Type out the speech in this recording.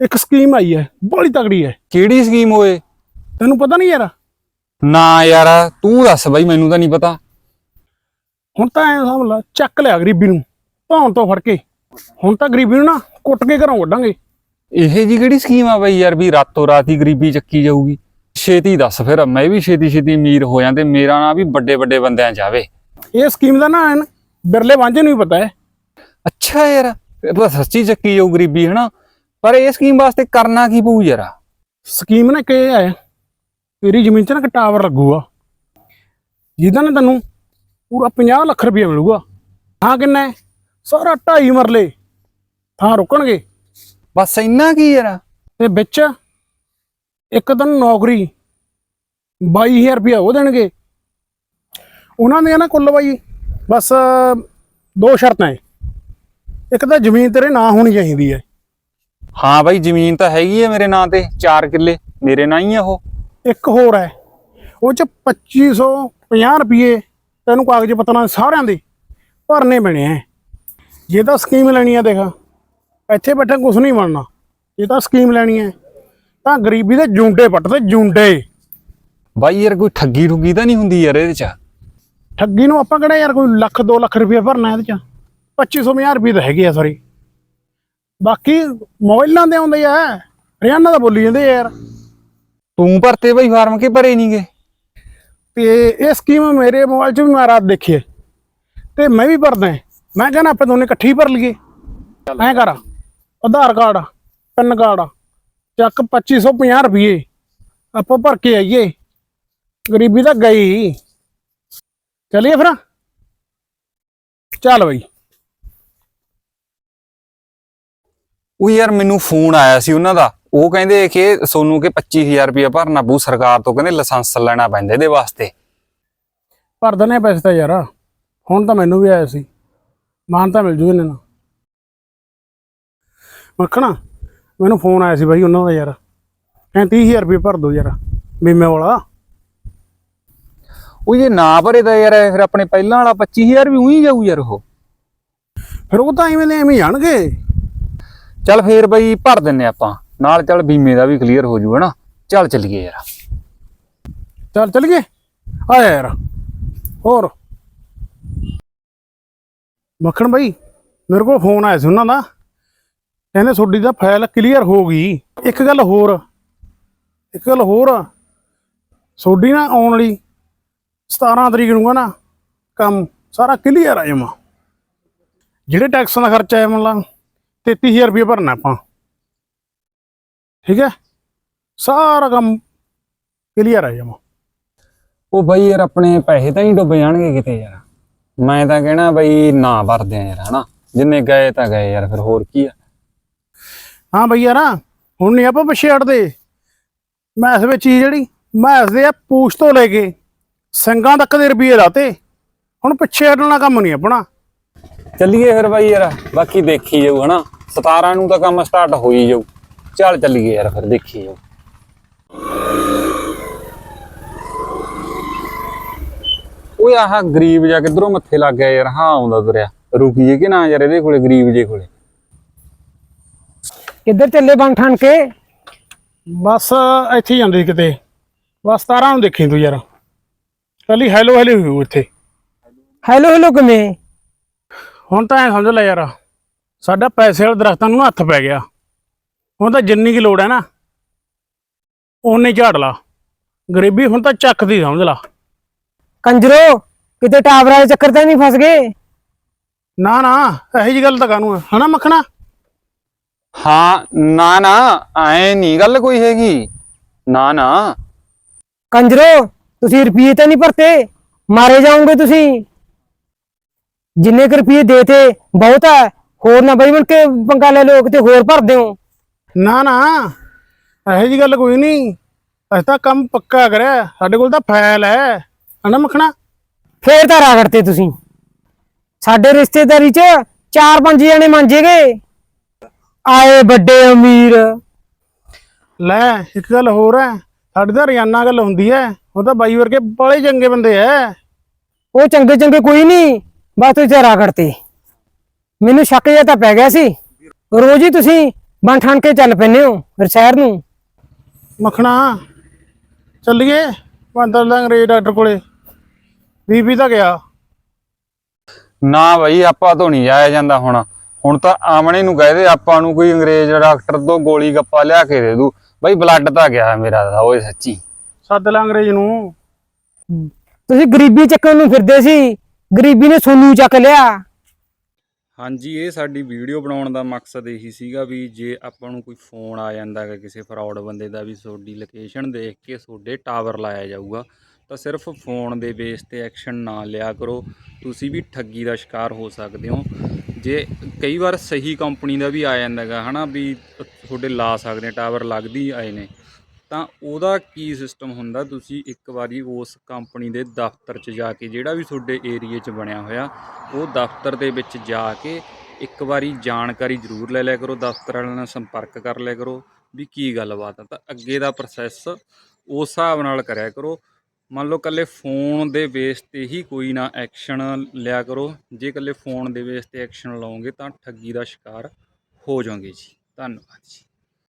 ਇੱਕ ਸਕੀਮ ਆਈ ਹੈ ਬੜੀ ਤਗੜੀ ਹੈ। ਕਿਹੜੀ ਸਕੀਮ ਓਏ? ਤੈਨੂੰ ਪਤਾ ਨਹੀਂ ਯਾਰ? ਨਾ ਯਾਰ ਤੂੰ ਦੱਸ ਬਾਈ ਮੈਨੂੰ ਤਾਂ ਨਹੀਂ ਪਤਾ। ਹੁਣ ਤਾਂ ਐ ਸਮਝ ਲਾ ਚੱਕ ਲਿਆ ਗਰੀਬੀ ਨੂੰ ਧੌਣ ਤੋਂ ਫੜ ਕੇ। ਹੁਣ ਤਾਂ ਗਰੀਬੀ ਨੂੰ ਨਾ ਕੁੱਟ ਕੇ ਘਰੋਂ ਕੱਢਾਂਗੇ। ਇਹ ਜੀ ਕਿਹੜੀ ਸਕੀਮ ਆ ਬਾਈ ਯਾਰ ਵੀ ਰਾਤੋਂ ਰਾਤ ਹੀ ਗਰੀਬੀ ਚੱਕੀ ਜਾਊਗੀ? ਛੇਤੀ ਦੱਸ ਫਿਰ ਮੈਂ ਵੀ ਛੇਤੀ ਛੇਤੀ ਅਮੀਰ ਹੋ ਜਾਂ ਤੇ ਮੇਰਾ ਨਾਂ ਵੀ ਵੱਡੇ ਵੱਡੇ ਬੰਦਿਆਂ ਚ ਆਵੇ। ਇਹ ਸਕੀਮ ਦਾ ਨਾ ਐਨ ਬਿਰਲੇ ਵਾਂਝੇ ਨੂੰ ਵੀ ਪਤਾ ਹੈ। ਅੱਛਾ ਯਾਰ ਇਹ ਤਾਂ ਸੱਚੀ ਚੱਕੀ ਜਾਊ ਗਰੀਬੀ ਹਨਾ? ਪਰ ਇਹ ਸਕੀਮ ਵਾਸਤੇ ਕਰਨਾ ਕੀ ਪਊ ਯਾਰ? ਸਕੀਮ ਨਾ ਕਿ ਇਹ ਹੈ ਤੇਰੀ ਜ਼ਮੀਨ 'ਚ ਨਾ ਇੱਕ ਟਾਵਰ ਲੱਗੂਗਾ। ਜਿਹਦਾ ਨਾ ਤੈਨੂੰ ਪੂਰਾ 50 ਲੱਖ ਰੁਪਏ ਮਿਲੂਗਾ। ਹਾਂ ਕਿੰਨਾ ਹੈ? ਸਾਰਾ 2.5 ਮਰਲੇ। ਥਾਂ ਰੁਕਣਗੇ। ਬਸ ਇੰਨਾ ਕੀ ਯਾਰ? ਤੇ ਵਿੱਚ ਇੱਕ ਦਿਨ ਨੌਕਰੀ 22000 ਰੁਪਏ ਉਹ ਦੇਣਗੇ। ਉਹਨਾਂ ਦੀਆਂ ਨਾ ਕੁੱਲ ਬਾਈ ਬਸ ਦੋ ਸ਼ਰਤਾਂ ਹੈ। ਇੱਕ ਤਾਂ ਜ਼ਮੀਨ ਤੇਰੇ ਨਾਂ ਹੋਣੀ ਚਾਹੀਦੀ ਹੈ। ਹਾਂ ਬਾਈ ਜ਼ਮੀਨ ਤਾਂ ਹੈਗੀ ਹੈ ਮੇਰੇ ਨਾਂ ਤੇ 4 ਕਿੱਲੇ ਮੇਰੇ ਨਾਂ ਹੀ ਆ ਉਹ। ਇੱਕ ਹੋਰ ਹੈ ਉਹ ਚ 2550 ਰੁਪਏ ਤੈਨੂੰ ਕਾਗਜ਼ ਪੱਤਰਾਂ ਸਾਰਿਆਂ ਦੇ ਭਰਨੇ ਪੈਣੇ ਐ ਜੇ ਤਾਂ ਸਕੀਮ ਲੈਣੀ ਆ ਦੇਖ ਇੱਥੇ ਬੈਠੇ ਕੁਝ ਨਹੀਂ ਬਣਨਾ। ਜੇ ਤਾਂ ਸਕੀਮ ਲੈਣੀ ਹੈ ਤਾਂ ਗਰੀਬੀ ਦੇ ਜੁੰਡੇ ਪੱਟ ਤੇ ਜੁੰਡੇ। ਬਾਈ ਯਾਰ ਕੋਈ ਠੱਗੀ ਠੁੱਗੀ ਤਾਂ ਨਹੀਂ ਹੁੰਦੀ ਯਾਰ ਇਹਦੇ ਚ? ਠੱਗੀ ਨੂੰ ਆਪਾਂ ਕਿਹੜਾ ਯਾਰ ਕੋਈ ਲੱਖ 2 ਲੱਖ ਰੁਪਏ ਭਰਨਾ ਇਹਦੇ ਚ? 2550 ਰੁਪਏ ਤਾਂ ਹੈਗੇ ਆ ਸਾਰੀ ਬਾਕੀ ਮੋਬਾਈਲਾਂ ਦੇ ਆਉਂਦੇ ਆ। ਹਰਿਆਣਾ ਦਾ ਬੋਲੀ ਜਾਂਦੇ ਯਾਰ। ਤੂੰ ਭਰਤੇ ਬਾਈ ਫਾਰਮ ਕੇ ਭਰੇ ਨਹੀਂਗੇ ਤੇ ਇਹ ਸਕੀਮ ਮੇਰੇ ਮੋਬਾਈਲ 'ਚ ਵੀ ਮੈਂ ਰਾਤ ਦੇਖੀ ਹੈ। ਤੇ ਮੈਂ ਵੀ ਭਰਦਾ ਮੈਂ ਕਹਿੰਦਾ ਆਪਾਂ ਦੋਨੇ ਇਕੱਠੀ ਭਰ ਲਈਏ। ਐਂ ਕਰ ਆਧਾਰ ਕਾਰਡ ਪੈਨ ਕਾਰਡ ਚੱਕ 2550 ਰੁਪਏ ਆਪਾਂ ਭਰ ਕੇ ਆਈਏ। ਗਰੀਬੀ ਤਾਂ ਗਈ। ਚਲਿਏ ਫਿਰ। ਚੱਲ ਬਈ। ਉਹ ਯਾਰ ਮੈਨੂੰ ਫੋਨ ਆਇਆ ਸੀ ਉਹਨਾਂ ਦਾ। ਉਹ ਕਹਿੰਦੇ ਕਿ ਸੋਨੂੰ ਕਿ 25000 ਰੁਪਏ ਭਰਨਾ ਪਊ ਸਰਕਾਰ ਤੋਂ ਕਹਿੰਦੇ ਲਾਇਸੈਂਸ ਲੈਣਾ ਪੈਂਦਾ ਇਹਦੇ ਵਾਸਤੇ। ਭਰ ਦਨੇ ਪੈਸੇ ਤਾਂ ਯਾਰ। ਹੁਣ ਤਾਂ ਮੈਨੂੰ ਵੀ ਆਇਆ ਸੀ। ਮਾਨ ਤਾਂ ਮਿਲ ਜੂ ਇਹਨਾਂ ਨੂੰ ਮੱਖਣਾ ਮੈਨੂੰ ਫੋਨ ਆਇਆ ਸੀ ਬਾਈ ਉਹਨਾਂ ਦਾ ਯਾਰ। ਕਹਿੰਦੇ 30000 ਰੁਪਏ ਭਰ ਦੋ ਯਾਰ ਬੀਮੇ ਵਾਲਾ। ਉਹ ਜੇ ਨਾ ਭਰੇ ਤਾਂ ਯਾਰ ਫਿਰ ਆਪਣੇ ਪਹਿਲਾਂ ਵਾਲਾ 25000 ਵੀ ਉਹੀ ਜਾਊ ਯਾਰ ਉਹ। ਫਿਰ ਉਹ ਤਾਂ ਐਵੇਂ ਦੇ ਐਵੇਂ ਜਾਣਗੇ ਚੱਲ ਫੇਰ ਬਈ ਭਰ ਦਿੰਨੇ ਆਪਾਂ। ਨਾਲ ਚੱਲ ਬੀਮੇ ਦਾ ਵੀ ਕਲੀਅਰ ਹੋ ਜੂ, ਹਨਾ? ਚੱਲ ਚੱਲੀਏ ਯਾਰ। ਚੱਲ ਚੱਲ ਗਏ ਆ ਯਾਰ। ਹੋਰ? ਮੱਖਣ ਬਾਈ, ਮੇਰੇ ਕੋਲ ਫੋਨ ਆਇਆ ਸੀ ਉਹਨਾਂ ਦਾ। ਕਹਿੰਦੇ ਤੁਹਾਡੀ ਦਾ ਫਾਈਲ ਕਲੀਅਰ ਹੋ ਗਈ। ਇੱਕ ਗੱਲ ਹੋਰ, ਇੱਕ ਗੱਲ ਹੋਰ। ਤੁਹਾਡੀ ਨਾ ਆਉਣ ਲਈ 17 ਤਰੀਕ ਨੂੰ ਗਾ ਨਾ, ਕੰਮ ਸਾਰਾ ਕਲੀਅਰ ਆ ਜਾਵਾਂ ਜਿਹੜੇ ਟੈਕਸਾਂ ਦਾ ਖਰਚਾ ਆਇਆ ਮੰਨ ਲਾ। 33000 ਰੁਪਏ ਭਰਨਾ ਆਪਾਂ। ਠੀਕ ਹੈ? ਸਾਰਾ ਕੰਮ ਕਲੀਅਰ ਆ ਜਾਵਾਂ ਉਹ ਬਈ ਯਾਰ ਆਪਣੇ ਪੈਸੇ ਤਾਂ ਨਹੀਂ ਡੁੱਬ ਜਾਣਗੇ ਕਿਤੇ ਯਾਰ। ਮੈਂ ਤਾਂ ਕਹਿਣਾ ਬਈ ਨਾ ਭਰਦੇ ਆ ਯਾਰ ਹਨਾ? ਜਿੰਨੇ ਗਏ ਤਾਂ ਗਏ ਯਾਰ ਫਿਰ ਹੋਰ ਕੀ ਆ? ਹਾਂ ਬਈ ਯਾਰ ਹੁਣ ਨਹੀਂ ਆਪਾਂ ਪਿੱਛੇ ਹਟਦੇ। ਮੈਸ ਵਿੱਚ ਹੀ ਜਿਹੜੀ ਮੈਸ ਦੇ ਆ ਪੂਛ ਤੋਂ ਲੈ ਕੇ ਸਿੰਘਾਂ ਤੱਕ ਦੇ ਰੁਪਏ ਲਾਤੇ। ਹੁਣ ਪਿੱਛੇ ਹਟਣ ਕੰਮ ਨਹੀਂ ਆਪਣਾ। ਚੱਲੀਏ ਫਿਰ ਬਾਈ ਯਾਰ ਬਾਕੀ ਦੇਖੀ ਜਾਊ ਹਨਾ। 17 ਨੂੰ ਤਾਂ ਕੰਮ ਸਟਾਰਟ ਹੋ ਹੀ ਜਾਊ। ਚੱਲ ਚੱਲੀਏ ਯਾਰ ਫਿਰ ਦੇਖੀ ਜਾਊ। ਓਏ ਆਹ ਗਰੀਬ ਜਾ ਕਿਧਰੋਂ ਮੱਥੇ ਲੱਗ ਗਿਆ ਯਾਰ ਹਾਂ ਆਉਂਦਾ ਤੁਰਿਆ। ਰੁਕੀਏ ਕਿ ਨਾ ਯਾਰ ਇਹਦੇ ਕੋਲੇ ਗਰੀਬ ਜੇ ਕੋਲੇ? ਕਿੱਧਰ ਚੱਲੇ ਬਣ ਠਣ ਕੇ? ਬਸ ਇੱਥੇ ਹੀ ਜਾਂਦੇ ਸੀ ਕਿਤੇ। ਬਸ 17 ਨੂੰ ਦੇਖੀ ਤੂੰ ਯਾਰ। ਕੱਲੀ ਹੈਲੋ ਹੈਲੋ ਹੋਊ ਇੱਥੇ ਹੈਲੋ ਹੈਲੋ ਕਿਵੇਂ? ਹੁਣ ਤਾਂ ਐ ਸਮਝ ਲੈ ਯਾਰ ਸਾਡਾ ਪੈਸੇ ਵਾਲੇ ਦਰਖਤਾਂ ਨੂੰ ਹੱਥ ਪੈ ਗਿਆ। ਹੁਣ ਤਾਂ ਜਿੰਨੀ ਕੀ ਲੋੜ ਹੈ ਨਾ ਓਨੇ ਝਾੜ ਲਾ। ਗਰੀਬੀ ਹੁਣ ਤਾਂ ਚੱਕਦੀ ਸਮਝ ਲਾ। ਕੰਜਰੋ ਕਿਤੇ ਟਾਵਰਾਂ ਦੇ ਚੱਕਰ ਤਾਂ ਨਹੀਂ ਫਸ ਗਏ? ਨਾ ਨਾ ਇਹੋ ਜੀ ਗੱਲ ਤਾਂ ਕਾਹਨੂੰ ਹੈ ਹਨਾ ਮੱਖਣਾ? ਹਾਂ ਨਾ ਨਾ ਐ ਨਹੀਂ ਗੱਲ ਕੋਈ ਹੈਗੀ। ਨਾ ਨਾ। ਕੰਜਰੋ ਤੁਸੀਂ ਰੁਪਏ ਤਾਂ ਨਹੀਂ ਭਰਤੇ ਮਾਰੇ ਜਾਓਗੇ ਤੁਸੀਂ। ਜਿੰਨੇ ਕੁ ਰੁਪਏ ਦੇਤੇ ਬਹੁਤ ਹੈ ਹੋਰ ਨਾ ਬਈ ਬਣ ਕੇ ਪੰਗਾ ਲੈ ਲੋ ਕਿਤੇ ਹੋਰ ਭਰ ਦਿਓ। ਨਾ ਨਾ ਇਹੋ ਜੀ ਗੱਲ ਕੋਈ ਨਹੀਂ। ਅਸੀਂ ਤਾਂ ਕੰਮ ਪੱਕਾ ਕਰਿਆ ਸਾਡੇ ਕੋਲ ਤਾਂ ਫਾਈਲ ਹੈ। ਹਨਾ ਮੱਖਣਾ? ਫੇਰ ਤਾਂ ਰਾਗੜਤੇ ਤੁਸੀਂ। ਸਾਡੇ ਰਿਸ਼ਤੇਦਾਰੀ 'ਚ ਚਾਰ ਪੰਜ ਜਣੇ ਮੰਜੇਗੇ ਆਏ ਵੱਡੇ ਅਮੀਰ। ਲੈ ਇੱਕ ਗੱਲ ਹੋਰ ਹੈ ਸਾਡੇ ਤਾਂ ਰੋਜ਼ਾਨਾ ਗੱਲ ਹੁੰਦੀ ਹੈ। ਉਹ ਤਾਂ ਬਾਈ ਵਰਗੇ ਬੜੇ ਚੰਗੇ ਬੰਦੇ ਐ ਉਹ ਚੰਗੇ ਚੰਗੇ ਕੋਈ ਨਹੀਂ। ਬਸ ਤੁਸੀਂ ਰਾਗੜਤੇ ਮੈਨੂੰ ਸ਼ੱਕ ਜਿਹਾ ਤਾਂ ਪੈ ਗਿਆ ਸੀ। ਰੋਜ਼ ਹੀ ਤੁਸੀਂ ਬਣ ਠਾਣ ਕੇ ਚੱਲ ਪੈਨੇ ਹੋ ਸ਼ਹਿਰ ਨੂੰ। ਮੱਖਣਾ ਚੱਲੀਏ ਬੰਦਰ ਦਾ ਅੰਗਰੇਜ਼ ਡਾਕਟਰ ਕੋਲੇ। ਬੀਬੀ ਤਾਂ ਗਿਆ। ਨਾ ਬਈ ਆਪਾਂ ਤੋਂ ਨਹੀਂ ਜਾਇਆ ਜਾਂਦਾ ਹੁਣ। ਹੁਣ ਤਾਂ ਆਮਣੇ ਨੂੰ ਕਹਦੇ ਆਪਾਂ ਨੂੰ ਕੋਈ ਅੰਗਰੇਜ਼ ਡਾਕਟਰ ਤੋਂ ਗੋਲੀ ਗੱਪਾ ਲਿਆ ਕੇ ਦੇ ਦੂ। ਬਈ ਬਲੱਡ ਤਾਂ ਗਿਆ ਮੇਰਾ ਦਾ ਓਏ ਸੱਚੀ। ਸੱਦ ਲੈ ਅੰਗਰੇਜ਼ ਨੂੰ। ਤੁਸੀਂ ਗਰੀਬੀ ਚੱਕਣ ਨੂੰ ਫਿਰਦੇ ਸੀ। ਗਰੀਬੀ ਨੇ ਸੋਨੂੰ ਚੱਕ ਲਿਆ। ਹਾਂਜੀ, ਇਹ ਸਾਡੀ ਵੀਡੀਓ ਬਣਾਉਣ ਦਾ ਮਕਸਦ ਇਹੀ ਸੀਗਾ ਵੀ ਜੇ ਆਪਾਂ ਨੂੰ ਕੋਈ ਫੋਨ ਆ ਜਾਂਦਾ ਹੈ ਕਿਸੇ ਫਰਾਡ ਬੰਦੇ ਦਾ ਵੀ ਤੁਹਾਡੀ ਲੋਕੇਸ਼ਨ ਦੇਖ ਕੇ ਤੁਹਾਡੇ ਟਾਵਰ ਲਾਇਆ ਜਾਊਗਾ, ਤਾਂ ਸਿਰਫ ਫੋਨ ਦੇ ਬੇਸ ਤੇ ਐਕਸ਼ਨ ਨਾ ਲਿਆ ਕਰੋ। ਤੁਸੀਂ ਵੀ ਠੱਗੀ ਦਾ ਸ਼ਿਕਾਰ ਹੋ ਸਕਦੇ ਹੋ। ਜੇ ਕਈ ਵਾਰ ਸਹੀ ਕੰਪਨੀ ਦਾ ਵੀ ਆ ਜਾਂਦਾ ਹੈਗਾ, ਹਨਾ, ਵੀ ਤੁਹਾਡੇ ਲਾ ਸਕਦੇ ਟਾਵਰ ਲੱਗਦੀ ਆਏ ਨੇ। ਤਾਂ ਉਹਦਾ ਕੀ ਸਿਸਟਮ ਹੁੰਦਾ? ਤੁਸੀਂ ਇੱਕ ਵਾਰੀ ਉਸ ਕੰਪਨੀ ਦੇ ਦਫ਼ਤਰ 'ਚ ਜਾ ਕੇ ਜਿਹੜਾ ਵੀ ਤੁਹਾਡੇ ਏਰੀਏ 'ਚ ਬਣਿਆ ਹੋਇਆ, ਉਹ ਦਫ਼ਤਰ ਦੇ ਵਿੱਚ ਜਾ ਕੇ ਇੱਕ ਵਾਰੀ ਜਾਣਕਾਰੀ ਜ਼ਰੂਰ ਲੈ ਲਿਆ ਕਰੋ, ਦਫ਼ਤਰ ਵਾਲਿਆਂ ਨਾਲ ਸੰਪਰਕ ਕਰ ਲਿਆ ਕਰੋ ਵੀ ਕੀ ਗੱਲਬਾਤ ਆ। ਤਾਂ ਅੱਗੇ ਦਾ ਪ੍ਰੋਸੈਸ ਉਸ ਹਿਸਾਬ ਨਾਲ ਕਰਿਆ ਕਰੋ। ਮੰਨ ਲਓ ਕੱਲੇ ਫੋਨ ਦੇ ਬੇਸ ਤੇ ਹੀ ਕੋਈ ਨਾ ਐਕਸ਼ਨ ਲਿਆ ਕਰੋ। ਜੇ ਕੱਲੇ ਫੋਨ ਦੇ ਬੇਸ ਤੇ ਐਕਸ਼ਨ ਲਓਗੇ ਤਾਂ ਠੱਗੀ ਦਾ ਸ਼ਿਕਾਰ ਹੋ ਜਾਓਗੇ ਜੀ। ਧੰਨਵਾਦ ਜੀ।